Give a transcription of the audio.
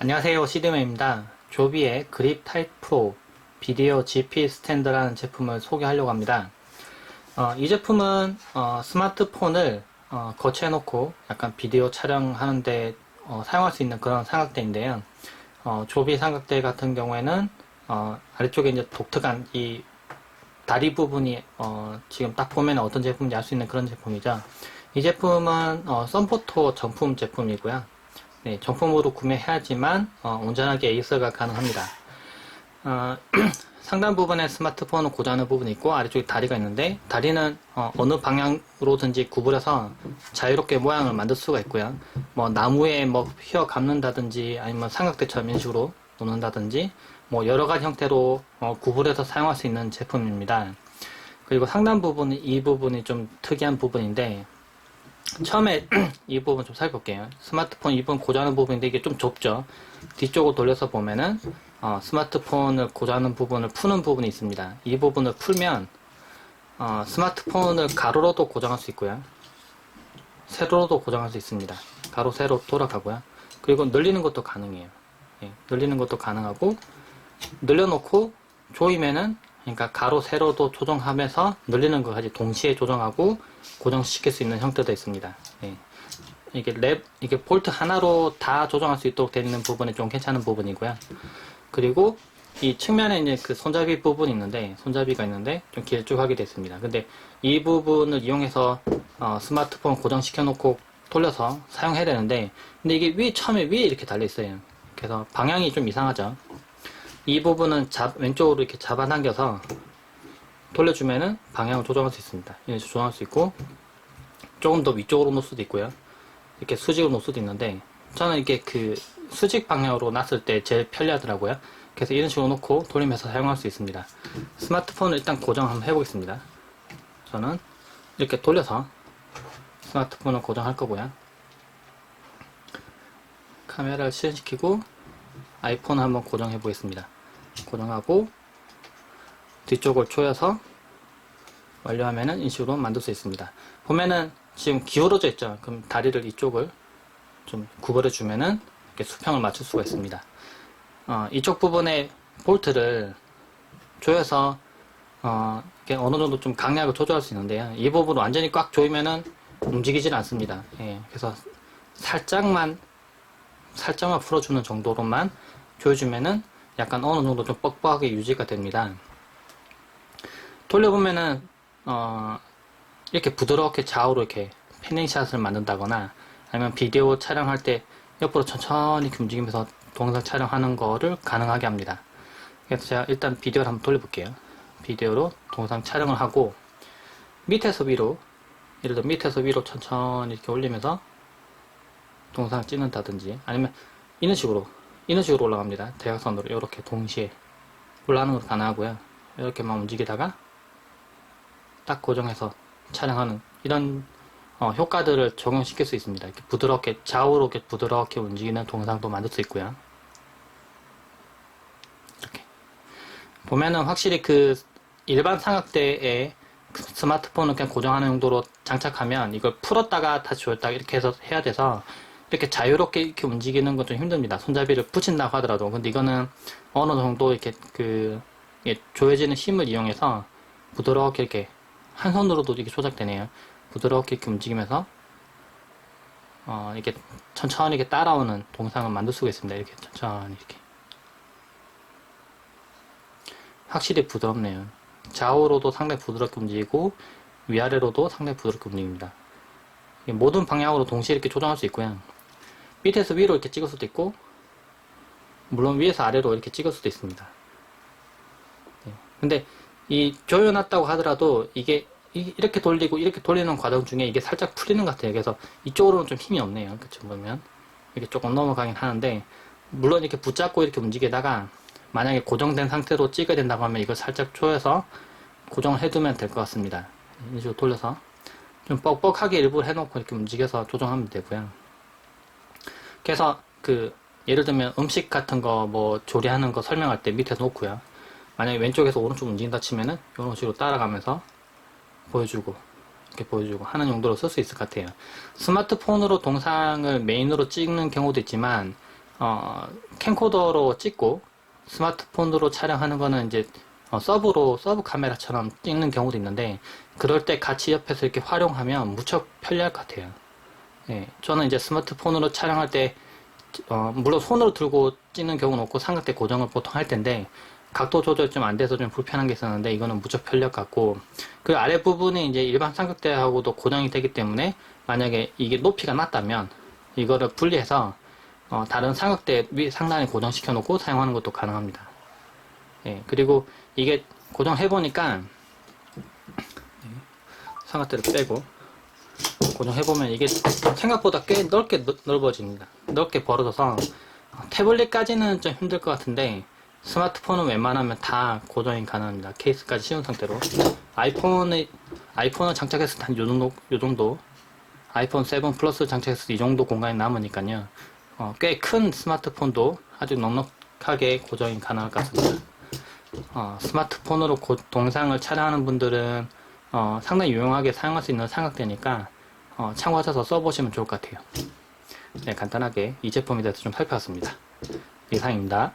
안녕하세요 시드맨입니다. 조비의 그립 타입 프로 비디오 GP 스탠드라는 제품을 소개하려고 합니다. 어, 이 제품은 어, 스마트폰을 어, 거치해 놓고 약간 비디오 촬영하는데 어, 사용할 수 있는 그런 삼각대인데요. 어, 조비 삼각대 같은 경우에는 어, 아래쪽에 이제 독특한 이 다리 부분이 어, 지금 딱 보면 어떤 제품인지 알 수 있는 그런 제품이죠. 이 제품은 어, 썬포토 정품 제품이고요 네, 정품으로 구매해야지만 어, 온전하게 AS가 가능합니다. 어, 상단 부분에 스마트폰을 고정하는 부분이 있고 아래쪽에 다리가 있는데 다리는 어, 느 방향으로든지 구부려서 자유롭게 모양을 만들 수가 있고요. 뭐 나무에 뭐 휘어 감는다든지 아니면 삼각대처럼 이런 식으로 놓는다든지 뭐 여러 가지 형태로 어, 구부려서 사용할 수 있는 제품입니다. 그리고 상단 부분이 이 부분이 좀 특이한 부분인데 처음에 이 부분 좀 살펴볼게요. 스마트폰 이 부분 고정하는 부분인데 이게 좀 좁죠. 뒤쪽으로 돌려서 보면은 어, 스마트폰을 고정하는 부분을 푸는 부분이 있습니다. 이 부분을 풀면 어, 스마트폰을 가로로도 고정할 수 있고요. 세로로도 고정할 수 있습니다. 가로 세로 돌아가고요. 그리고 늘리는 것도 가능해요. 예, 늘리는 것도 가능하고 늘려놓고 조이면은 그러니까 가로 세로도 조정하면서 늘리는 것까지 동시에 조정하고 고정시킬 수 있는 형태도 있습니다. 예. 이게 랩 이게 볼트 하나로 다 조정할 수 있도록 되어 있는 부분이 좀 괜찮은 부분이고요. 그리고 이 측면에 이제 그 손잡이 부분이 있는데 손잡이가 있는데 좀 길쭉하게 됐습니다. 근데 이 부분을 이용해서 어, 스마트폰 고정시켜 놓고 돌려서 사용해야 되는데 근데 이게 위 처음에 위에 이렇게 달려 있어요. 그래서 방향이 좀 이상하죠. 이 부분은 잡, 왼쪽으로 이렇게 잡아당겨서 돌려주면은 방향을 조정할 수 있습니다. 이런 식으로 조정할 수 있고 조금 더 위쪽으로 놓을 수도 있고요. 이렇게 수직으로 놓을 수도 있는데 저는 이게 그 수직 방향으로 놨을 때 제일 편리하더라고요. 그래서 이런 식으로 놓고 돌리면서 사용할 수 있습니다. 스마트폰을 일단 고정 한번 해보겠습니다. 저는 이렇게 돌려서 스마트폰을 고정할 거고요. 카메라를 실행시키고 아이폰 한번 고정해 보겠습니다. 고정하고 뒤쪽을 조여서 완료하면은 인식으로 만들 수 있습니다. 보면은 지금 기울어져 있죠. 그럼 다리를 이쪽을 좀 구부려 주면은 이렇게 수평을 맞출 수가 있습니다. 어, 이쪽 부분에 볼트를 조여서 어, 이렇게 어느 정도 좀 강약을 조절할 수 있는데요. 이 부분 완전히 꽉 조이면은 움직이질 않습니다. 예, 그래서 살짝만 살짝만 풀어주는 정도로만 조여주면은 약간 어느 정도 좀 뻑뻑하게 유지가 됩니다. 돌려보면은 어 이렇게 부드럽게 좌우로 이렇게 패닝샷을 만든다거나 아니면 비디오 촬영할 때 옆으로 천천히 움직이면서 동영상 촬영하는 거를 가능하게 합니다. 그래서 제가 일단 비디오를 한번 돌려볼게요. 비디오로 동영상 촬영을 하고 밑에서 위로 예를 들어 밑에서 위로 천천히 이렇게 올리면서 동영상을 찍는다든지 아니면 이런 식으로 이런 식으로 올라갑니다. 대각선으로 이렇게 동시에 올라가는 것도 가능하고요. 이렇게만 움직이다가 딱 고정해서 촬영하는 이런 어, 효과들을 적용시킬 수 있습니다. 이렇게 부드럽게 좌우로 이렇게 부드럽게 움직이는 동영상도 만들 수 있고요. 이렇게 보면은 확실히 그 일반 삼각대에 그 스마트폰을 그냥 고정하는 용도로 장착하면 이걸 풀었다가 다시 조였다가 이렇게 해서 해야 돼서 이렇게 자유롭게 이렇게 움직이는 건 좀 힘듭니다. 손잡이를 붙인다고 하더라도. 근데 이거는 어느 정도 이렇게 그, 조여지는 힘을 이용해서 부드럽게 이렇게 한 손으로도 이렇게 조작되네요. 부드럽게 이렇게 움직이면서 어, 이렇게 천천히 이렇게 따라오는 동상을 만들 수가 있습니다. 이렇게 천천히 이렇게. 확실히 부드럽네요. 좌우로도 상당히 부드럽게 움직이고 위아래로도 상당히 부드럽게 움직입니다. 모든 방향으로 동시에 이렇게 조정할 수 있고요. 밑에서 위로 이렇게 찍을 수도 있고 물론 위에서 아래로 이렇게 찍을 수도 있습니다. 네. 근데 이 조여놨다고 하더라도 이게 이렇게 돌리고 이렇게 돌리는 과정 중에 이게 살짝 풀리는 것 같아요. 그래서 이쪽으로는 좀 힘이 없네요. 그쵸 보면 이렇게 조금 넘어가긴 하는데 물론 이렇게 붙잡고 이렇게 움직이다가 만약에 고정된 상태로 찍어야 된다고 하면 이걸 살짝 조여서 고정을 해두면 될 것 같습니다. 이런 식으로 돌려서 좀 뻑뻑하게 일부러 해놓고 이렇게 움직여서 조정하면 되고요. 그래서 그 예를 들면 음식 같은 거 뭐 조리하는 거 설명할 때 밑에 놓고요. 만약에 왼쪽에서 오른쪽 움직인다 치면은 이런 식으로 따라가면서 보여주고 이렇게 보여주고 하는 용도로 쓸 수 있을 것 같아요. 스마트폰으로 동상을 메인으로 찍는 경우도 있지만 어, 캠코더로 찍고 스마트폰으로 촬영하는 거는 이제 어, 서브로 서브 카메라처럼 찍는 경우도 있는데 그럴 때 같이 옆에서 이렇게 활용하면 무척 편리할 것 같아요. 예, 저는 이제 스마트폰으로 촬영할 때 어, 물론 손으로 들고 찍는 경우는 없고 삼각대 고정을 보통 할 텐데 각도 조절 좀 안 돼서 좀 불편한 게 있었는데 이거는 무척 것 같고 그 아래 부분이 이제 일반 삼각대하고도 고정이 되기 때문에 만약에 이게 높이가 낮다면 이거를 분리해서 어, 다른 삼각대 위 상단에 고정시켜 놓고 사용하는 것도 가능합니다. 예, 그리고 이게 고정해 보니까 삼각대를 빼고 고정해 보면 이게 생각보다 꽤 넓게 넓- 넓어집니다. 넓게 벌어져서 태블릿까지는 좀 힘들 것 같은데 스마트폰은 웬만하면 다 고정이 가능합니다. 케이스까지 씌운 상태로 아이폰의 아이폰을 장착했을 때 한 요 정도 요 정도 아이폰 7 플러스 장착했을 때 이 정도 공간이 남으니까요. 어, 꽤 큰 스마트폰도 아주 넉넉하게 고정이 가능할 것 같습니다. 어, 스마트폰으로 고- 동영상을 촬영하는 분들은 어, 상당히 유용하게 사용할 수 있는 삼각대니까 어, 참고하셔서 써보시면 좋을 것 같아요. 네, 간단하게 이 제품에 대해서 좀 살펴봤습니다. 이상입니다.